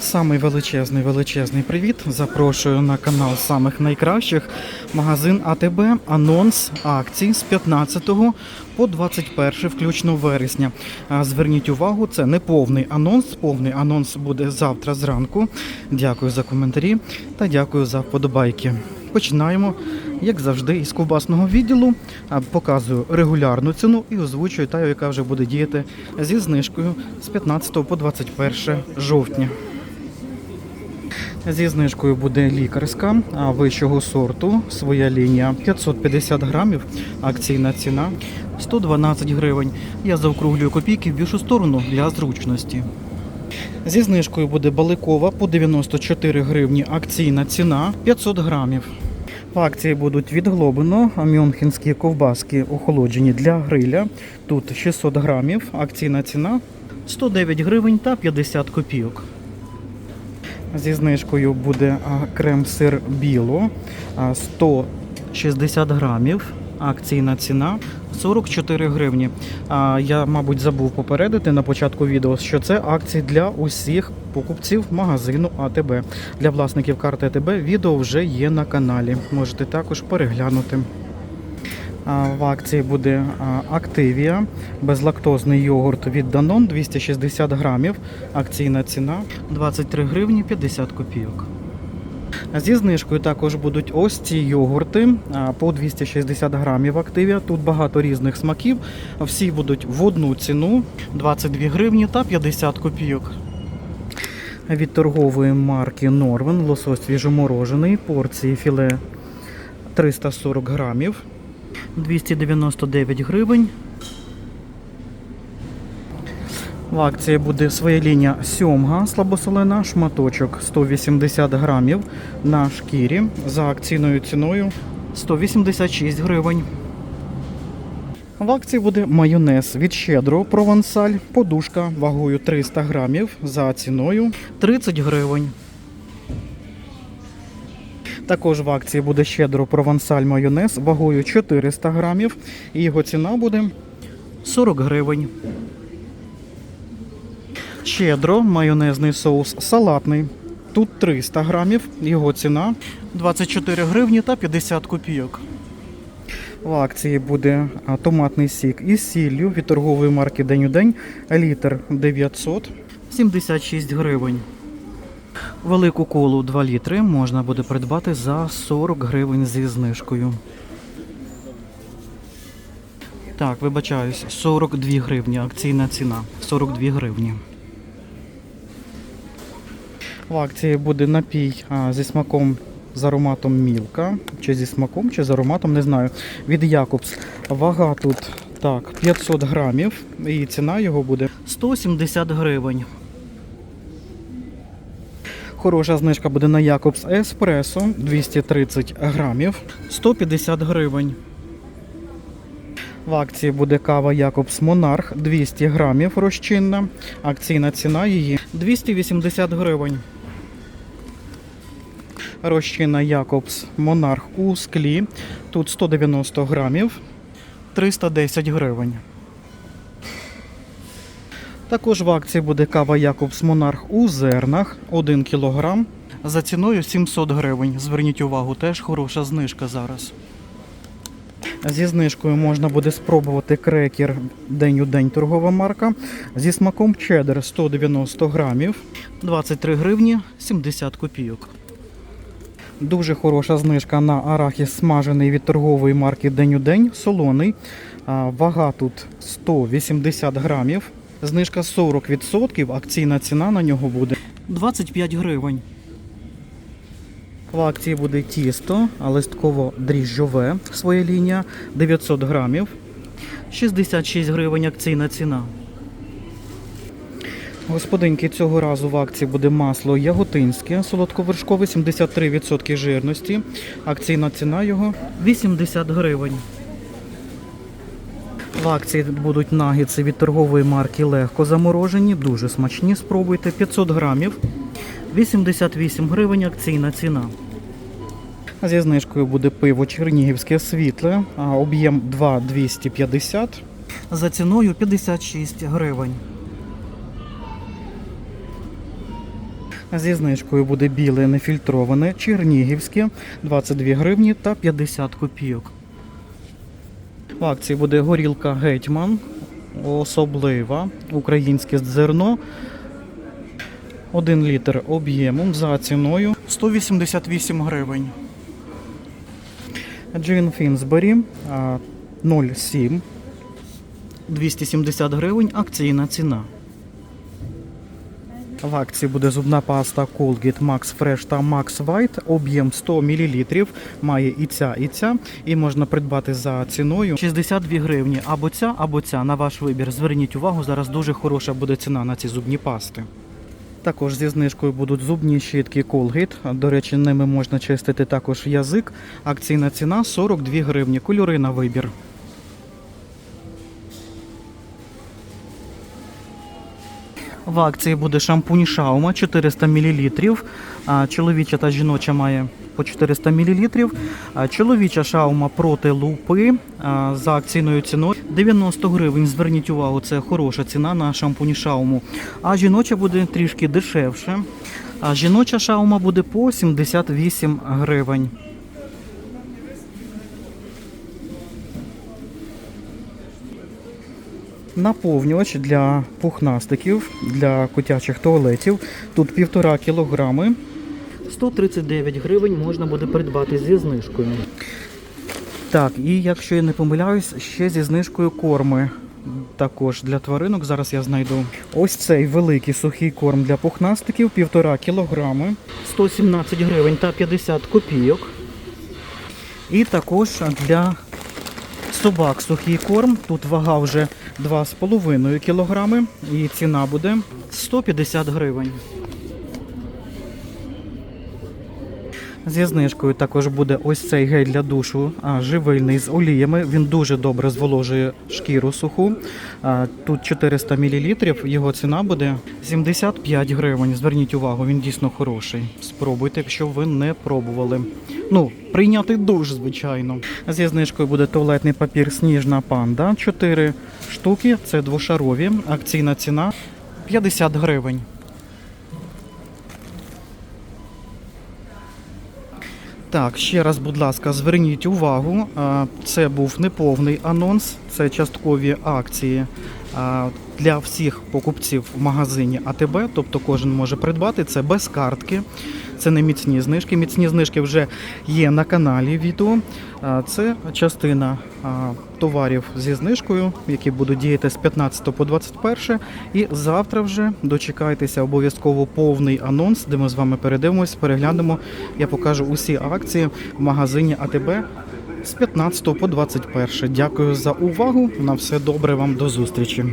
Самий величезний величезний привіт. Запрошую на канал самих найкращих. Магазин АТБ. Анонс акцій з 15 по 21 включно вересня. Зверніть увагу, це не повний анонс. Повний анонс буде завтра зранку. Дякую за коментарі та дякую за вподобайки. Починаємо, як завжди, із ковбасного відділу. Показую регулярну ціну і озвучую та, яка вже буде діяти зі знижкою з 15 по 21 жовтня. Зі знижкою буде лікарська вищого сорту. Своя лінія 550 грамів. Акційна ціна 112 гривень. Я заокруглюю копійки в більшу сторону для зручності. Зі знижкою буде баликова по 94 гривні. Акційна ціна 500 грамів. В акції будуть від Глобино, мюнхенські ковбаски охолоджені для гриля. Тут 600 грамів. Акційна ціна 109 гривень та 50 копійок. Зі знижкою буде крем-сир біло 160 грамів. Акційна ціна 44 гривні. Я, мабуть, забув попередити на початку відео, що це акції для усіх покупців магазину АТБ. Для власників карти АТБ відео вже є на каналі. Можете також переглянути. В акції буде Активія, безлактозний йогурт від Danone 260 грамів. Акційна ціна 23 гривні 50 копійок. Зі знижкою також будуть ось ці йогурти по 260 грамів в активі. Тут багато різних смаків. Всі будуть в одну ціну 22 гривні та 50 копійок. Від торгової марки Норвен лосось свіжоморожений, порції філе 340 грамів. 299 гривень. В акції буде своя лінія сьомга слабосолена, шматочок 180 грамів на шкірі за акційною ціною 186 гривень. В акції буде майонез від щедро провансаль, подушка вагою 300 грамів за ціною 30 гривень. Також в акції буде щедро провансаль майонез вагою 400 грамів. І його ціна буде 40 гривень. Щедро майонезний соус салатний. Тут 300 грамів. Його ціна 24 гривні та 50 копійок. В акції буде томатний сік із сіллю від торгової марки День у день. Літр 900 76 гривень. Велику колу 2 літри можна буде придбати за 40 гривень зі знижкою. Так, вибачаюсь, 42 гривні. Акційна ціна. 42 гривні. В акції буде напій а, зі смаком з ароматом мілка. Чи зі смаком, чи з ароматом, не знаю. Від Якобс. Вага тут так, 500 грамів. І ціна його буде 170 гривень. Хороша знижка буде на Якобс Еспресо 230 грамів, 150 гривень. В акції буде кава Якобс Монарх 200 грамів розчинна. Акційна ціна її 280 гривень. Розчинна Якобс Монарх у склі. Тут 190 грамів, 310 гривень. Також в акції буде кава Якобс Монарх у зернах 1 кг за ціною 700 гривень. Зверніть увагу, теж хороша знижка зараз. Зі знижкою можна буде спробувати крекер день у день торгова марка. Зі смаком чеддер 190 грамів, 23 гривні 70 копійок. Дуже хороша знижка на арахіс смажений від торгової марки День у день, солоний. Вага тут 180 грамів. Знижка 40%, акційна ціна на нього буде 25 гривень. В акції буде тісто, листково-дріжджове, своя лінія, 900 грамів, 66 гривень акційна ціна. Господинки, цього разу в акції буде масло яготинське, солодковершкове, 73% жирності. Акційна ціна його 80 гривень. В акції будуть нагідси від торгової марки легко заморожені, дуже смачні. Спробуйте 500 грамів, 88 гривень акційна ціна. Зі знижкою буде пиво Чернігівське світле, об'єм 2,250 за ціною 56 гривень. Зі знижкою буде біле нефільтроване, чернігівське 22 гривні та 50 копійок. В акції буде горілка Гетьман, особлива, українське зерно. 1 літр об'ємом за ціною 188 гривень. Джин Фінсбері 0,7 270 гривень акційна ціна. В акції буде зубна паста Colgate Max Fresh та Max White, об'єм 100 мл, має і ця, і ця, і можна придбати за ціною 62 гривні. Або ця, або ця, на ваш вибір. Зверніть увагу, зараз дуже хороша буде ціна на ці зубні пасти. Також зі знижкою будуть зубні щітки Colgate. До речі, ними можна чистити також язик. Акційна ціна 42 гривні. Кольори на вибір. В акції буде шампунь Шаума 400 мл. Чоловіча та жіноча має по 400 мл. Чоловіча шаума проти лупи за акційною ціною 90 гривень. Зверніть увагу, це хороша ціна на шампунь шауму. А жіноча буде трішки дешевше. А жіноча шаума буде по 78 гривень. Наповнювач для пухнастиків, для котячих туалетів. Тут півтора кілограми. 139 гривень можна буде придбати зі знижкою. Так, і якщо я не помиляюсь, ще зі знижкою корми. Також для тваринок. Зараз я знайду ось цей великий сухий корм для пухнастиків, півтора кілограми, 117 гривень та 50 копійок. І також для собак сухий корм. Тут вага вже 2,5 кілограми і ціна буде 150 гривень. Зі знижкою також буде ось цей гель для душу, живильний з оліями. Він дуже добре зволожує шкіру суху. Тут 400 мл, його ціна буде 75 гривень. Зверніть увагу, він дійсно хороший. Спробуйте, якщо ви не пробували. Ну, прийняти душ, звичайно. Зі знижкою буде туалетний папір Сніжна панда. 4 штуки, це двошарові. Акційна ціна 50 гривень. Так, ще раз, будь ласка, зверніть увагу. Це був неповний анонс, це часткові акції для всіх покупців в магазині АТБ. Тобто кожен може придбати це без картки. Це не міцні знижки. Міцні знижки вже є на каналі відео. Це частина товарів зі знижкою, які будуть діяти з 15 по 21. І завтра вже дочекайтеся обов'язково повний анонс, де ми з вами передивимось, переглянемо. Я покажу усі акції в магазині АТБ з 15 по 21. Дякую за увагу. На все добре вам до зустрічі.